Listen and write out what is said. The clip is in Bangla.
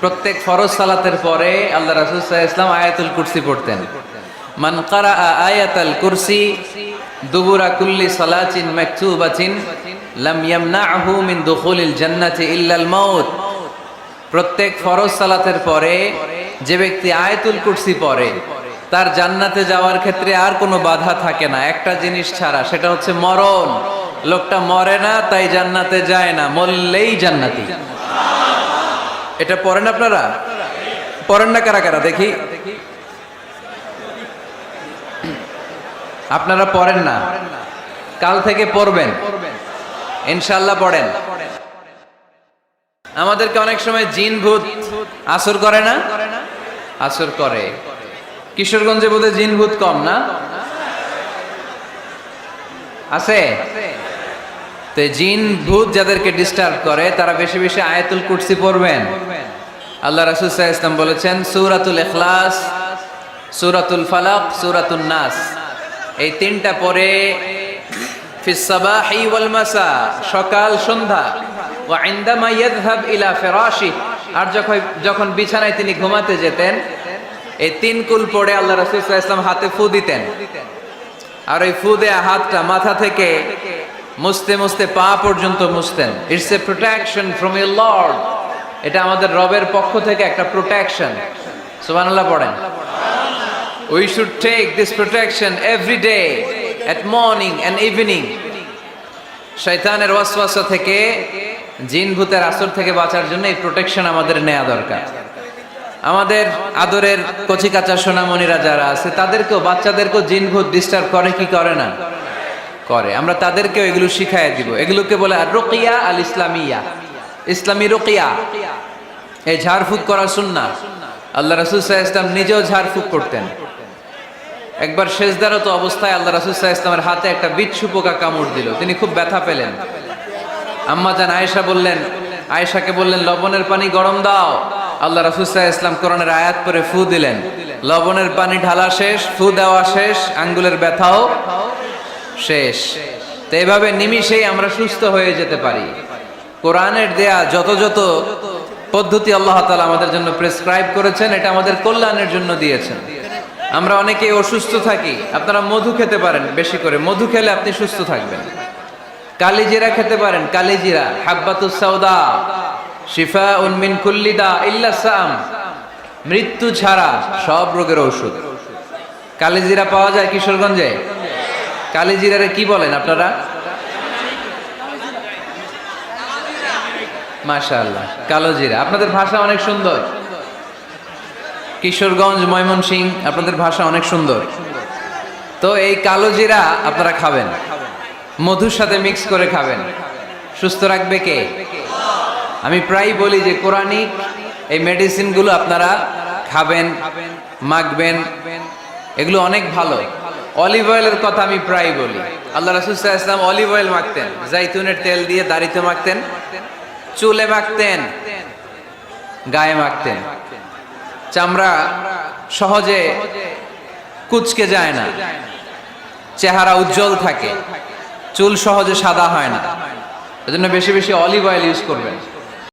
প্রত্যেক ফরজ সালাতের পরে আল্লাহ রাসুল ইসলাম আয়াতুল কুরসি পড়তেন। মান কারা আয়াতাল কুরসি দুবুরা কুল্লি সালাচিন মাকতুবাতিন লাম ইয়ামনাহু মিন দুখুলিল জান্নাতি ইল্লাল মাউত। প্রত্যেক ফরজ সালাতের পরে যে ব্যক্তি আয়াতুল কুরসি পড়ে, তার জান্নাতে যাওয়ার ক্ষেত্রে আর কোনো বাধা থাকে না। একটা জিনিস ছাড়া, সেটা হচ্ছে মরণ। লোকটা মরে না, তাই জান্নাতে যায় না, মরলেই জান্নাতি। এটা পড়েন আপনারা? পড়েন না কারা কারা, দেখি। আপনারা পড়েন না। কাল থেকে পড়বেন। ইনশাল্লাহ পড়েন। আমাদেরকে অনেক সময় জিন ভূত আসর করে না? আসর করে। কিশোরগঞ্জে বোধহয় জিন ভূত কম না? আছে? তো জিন, ভূত যাদেরকে ডিস্টার্ব করে, তারা বেশি বেশি আয়াতুল কুরসি পড়বেন। আল্লাহ রাসূল আলাইহি ওয়াসাল্লাম বলেছেন, সূরাতুল এখলাস সূরাতুল ফালাক সুরাতুল নাস। এই তিনটা পরে সকাল, সন্ধ্যা। আর যখন যখন বিছানায় তিনি ঘুমাতে যেতেন, এই তিন কুল পড়ে আল্লাহ রাসূল আলাইহি হাতে ফু দিতেন। আর ওই ফু দেয়া হাতটা মাথা থেকে মুছতে মুছতে পা পর্যন্ত মুছতেন। It's a protection from your lord এটা আমাদের রবের পক্ষ থেকে একটা প্রোটেকশন সুবহানাল্লাহ পড়েন। We should take this protection every day at morning and evening শৈতানের ওয়াসওয়াসা থেকে, জিন ভূতের আসর থেকে বাঁচার জন্য এই প্রোটেকশন আমাদের নেওয়া দরকার। আমাদের আদরের কচি কাঁচা সোনামণিরা যারা আছে, তাদেরকেও, বাচ্চাদেরকেও জিন ভূত ডিস্টার্ব করে, কি করে না? করে। আমরা তাদেরকেও এগুলো শিখাই দিব। এগুলোকে বলে রোকিয়া আল ইসলামিয়া ইসলামী রোকিয়া। এই ঝাড়ফুঁক করা সুন্না। আল্লাহ রাসুল সাহা ইসলাম নিজেও ঝাড়ফুঁক করতেন। একবার শেষদারত অবস্থায় আল্লাহ রাসুল সাহা ইসলামের হাতে একটা বিচ্ছু পোকা কামড় দিল। তিনি খুব ব্যথা পেলেন। আম্মা জান আয়েশা বললেন, আয়েশাকে বললেন, লবণের পানি গরম দাও। আল্লাহ রাসুল সাহা ইসলাম কোরআনের আয়াত করে ফু দিলেন। লবণের পানি ঢালা শেষ, ফু দেওয়া শেষ, আঙ্গুলের ব্যথাও শেষ। তো এভাবে নিমিষেই আমরা সুস্থ হয়ে যেতে পারি। কোরআনের দেয়া যত যত পদ্ধতি আল্লাহ তালা আমাদের জন্য প্রেসক্রাইব করেছেন, এটা আমাদের কল্যাণের জন্য দিয়েছেন। আমরা অনেকে অসুস্থ থাকি, আপনারা মধু খেতে পারেন বেশি করে। মধু খেলে আপনি সুস্থ থাকবেন। কালিজিরা খেতে পারেন, কালিজিরা। হাব্বাতুস শিফা উনমিন কুল্লিদা ইল্লা সাম। মৃত্যু ছাড়া সব রোগের ঔষধ। কালিজিরা পাওয়া যায় কিশোরগঞ্জে? কালিজিরারে কি বলেন আপনারা? মাশাআল্লাহ কালো জিরা আপনাদের ভাষা অনেক সুন্দর। কিশোরগঞ্জ, ময়মনসিং, আপনাদের ভাষা অনেক সুন্দর। তো এই কালো জিরা আপনারা খাবেন। মধুর সাথে মিক্স করে খাবেন। সুস্থ রাখবে কে? আমি প্রায় বলি যে কোরআনিক এই মেডিসিনগুলো আপনারা খাবেন, মাখবেন। এগুলো অনেক ভালো। অলিভ অয়েলের কথা আমি প্রায় বলি। আল্লাহ ইসলাম অলিভ অয়েল মাখতেন, জাইতুনের তেল দিয়ে দাড়িতে মাখতেন, চুলে মাখতেন, গায়ে মাখতেন। চামড়া সহজে কুচকে যায় না, চেহারা উজ্জ্বল থাকে, চুল সহজে সাদা হয় না। এজন্য বেশি বেশি অলিভ অয়েল ইউজ করবেন।